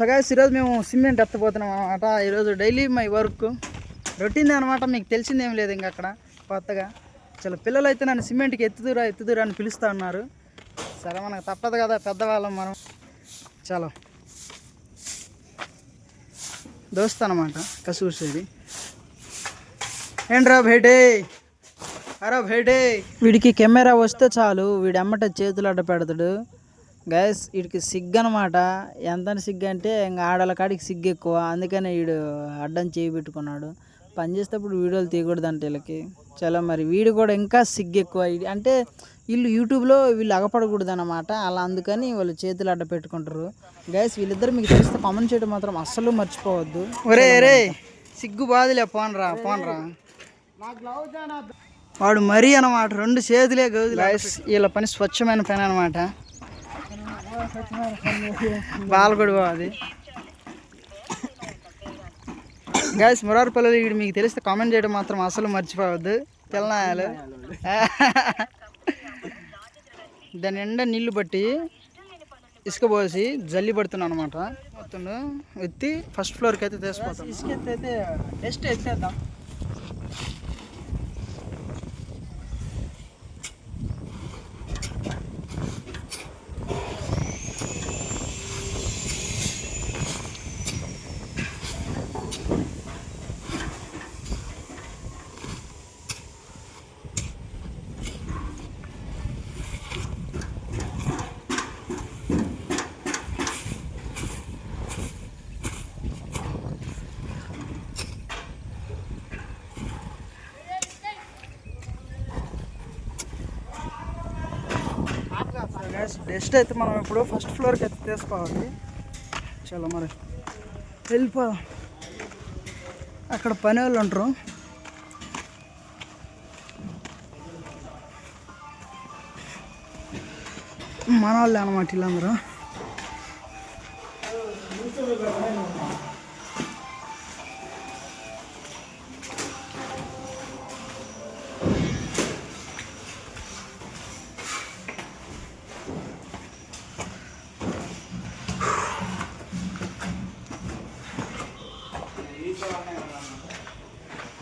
సగాయస్ ఈరోజు మేము సిమెంట్ ఎత్తపోతున్నాం అనమాట ఈరోజు డైలీ మై వర్క్. రొటీన్ అనమాట మీకు తెలిసిందేం లేదు ఇంక అక్కడ కొత్తగా. చాలా పిల్లలు అయితే నన్ను సిమెంట్కి ఎత్తుదురా ఎత్తుదురా అని పిలుస్తూ ఉన్నారు. సరే మనకు తప్పదు కదా పెద్దవాళ్ళం మనం. చాలా. దోస్త్ అనమాట కసూసేది ఏంట్రా భేటే? అరా భేటే? వీడికి కెమెరా వస్తే చాలు వీడు అమ్మట చేతులు అడ్డ పెడతాడు. గైస్ వీడికి సిగ్గు అనమాట ఎంత సిగ్గు అంటే ఇంకా ఆడల కాడికి సిగ్గు ఎక్కువ అందుకనే వీడు అడ్డం చేయి పెట్టుకున్నాడు. పని చేసేటప్పుడు వీడియోలు తీయకూడదు అంటే వీళ్ళకి. చాలా మరి వీడు కూడా ఇంకా సిగ్గు ఎక్కువ అంటే వీళ్ళు యూట్యూబ్లో వీళ్ళు అగపడకూడదు అనమాట అలా అందుకని వాళ్ళు చేతులు అడ్డ పెట్టుకుంటారు. గైస్ వీళ్ళిద్దరు మీకు తెలిస్తే కామెంట్ చేయడం మాత్రం అస్సలు మర్చిపోవద్దు. ఒరే రే సిగ్గు బాధలే పోనరా పోనరా. వాడు మరీ అనమాట రెండు చేతులే గైస్ వీళ్ళ పని స్వచ్ఛమైన పని అనమాట బాలగొడి అది. గైస్ మురారిపల్లి ఇక్కడ మీకు తెలిస్తే కామెంట్ చేయడం మాత్రం అసలు మర్చిపోవద్దు. పిల్లనాయాలు దాని నిండా నీళ్ళు పట్టి ఇసుక పోసి జల్లి పడుతున్నాను అనమాట. మొత్తం ఎత్తి ఫస్ట్ ఫ్లోర్కి అయితే తీసుకుపోతాం. ఇసుక ఎత్తి అయితే డస్ట్ ఎత్తేద్దాం. డస్ట్ అయితే మనం ఇప్పుడు ఫస్ట్ ఫ్లోర్కి అయితే తీసుకోవాలి. చాలా మరి. వెళ్ళిపో అక్కడ పని వాళ్ళు ఉంటారు మన వాళ్ళే అనమాట వీళ్ళందరూ.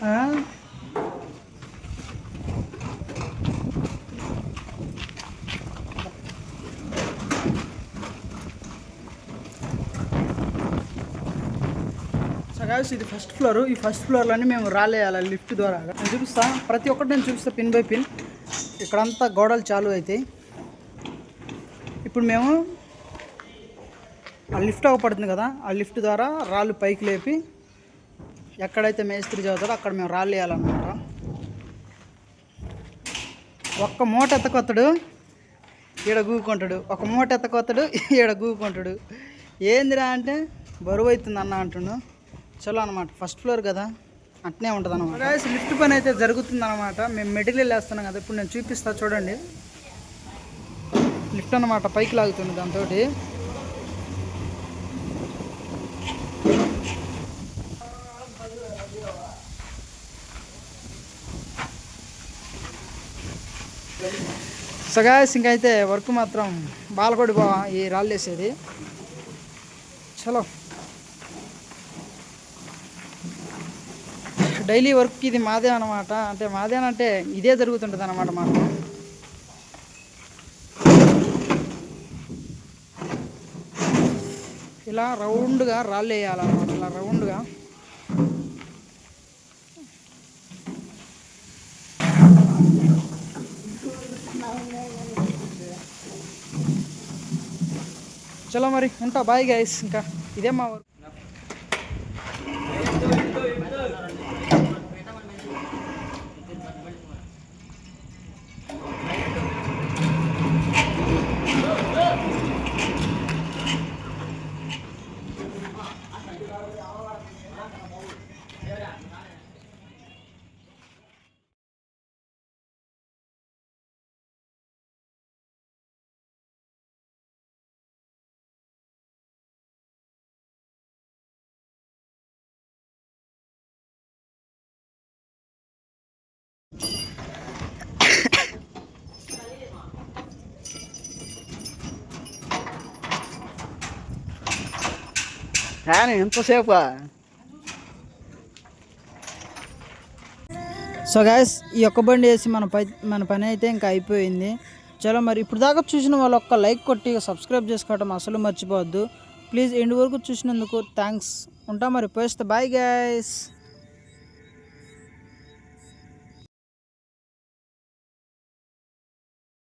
ఆ? ఇది ఫస్ట్ ఫ్లోర్ ఈ ఫస్ట్ ఫ్లోర్లోనే మేము రాలేయాలి లిఫ్ట్ ద్వారా. నేను చూపిస్తా. ప్రతి ఒక్కటి నేను చూపిస్తా పిన్ బై పిన్ ఇక్కడంతా గోడలు చాలు అవుతాయి ఇప్పుడు మేము ఆ లిఫ్ట్ అవ్వబడుతుంది కదా ఆ లిఫ్ట్ ద్వారా రాళ్ళు పైకి లేపి ఎక్కడైతే మేస్త్రి చదువుతాడో అక్కడ మేము రాళ్ళు వేయాలన్నమాట. ఒక్క మూట ఎత్తకొత్తడు ఈడ గూకుంటాడు. ఒక మూట ఎత్తకొత్తడు ఈడ గూకుంటాడు. ఏందిరా అంటే బరువు అవుతుంది అన్న అంటుండు. చలో అనమాట ఫస్ట్ ఫ్లోర్ కదా అట్నే ఉంటుంది అనమాట లిఫ్ట్ పని అయితే జరుగుతుంది అనమాట మేము మెటీరియల్ వేస్తున్నాం కదా ఇప్పుడు నేను చూపిస్తా చూడండి. లిఫ్ట్ అనమాట పైకి లాగుతుంది దాంతో సగాయస్ ఇంకైతే వర్క్ మాత్రం బాలకొడి బా ఈ రాళ్ళు వేసేది చలో. డైలీ వర్క్ ఇది మాదే అనమాట అంటే మాదేనంటే ఇదే జరుగుతుంటుంది అనమాట మాకు. ఇలా రౌండ్గా రాళ్ళు వేయాలన్నమాట ఇలా రౌండ్గా చలో మరి. ఉంటా బాయ్ గైస్ ఇంకా ఇదే మా ఫ్యాన్ ఎంతసేపు సో గ్యాస్ ఈ ఒక్క బండి వేసి మన పై మన పని అయితే ఇంకా అయిపోయింది. చలో మరి ఇప్పుడు దాకా చూసిన వాళ్ళు ఒక్క లైక్ కొట్టి సబ్స్క్రైబ్ చేసుకోవటం అసలు మర్చిపోవద్దు. ప్లీజ్ ఎండ్ వరకు చూసినందుకు థ్యాంక్స్. ఉంటా మరి పోస్తే బాయ్ గ్యాస్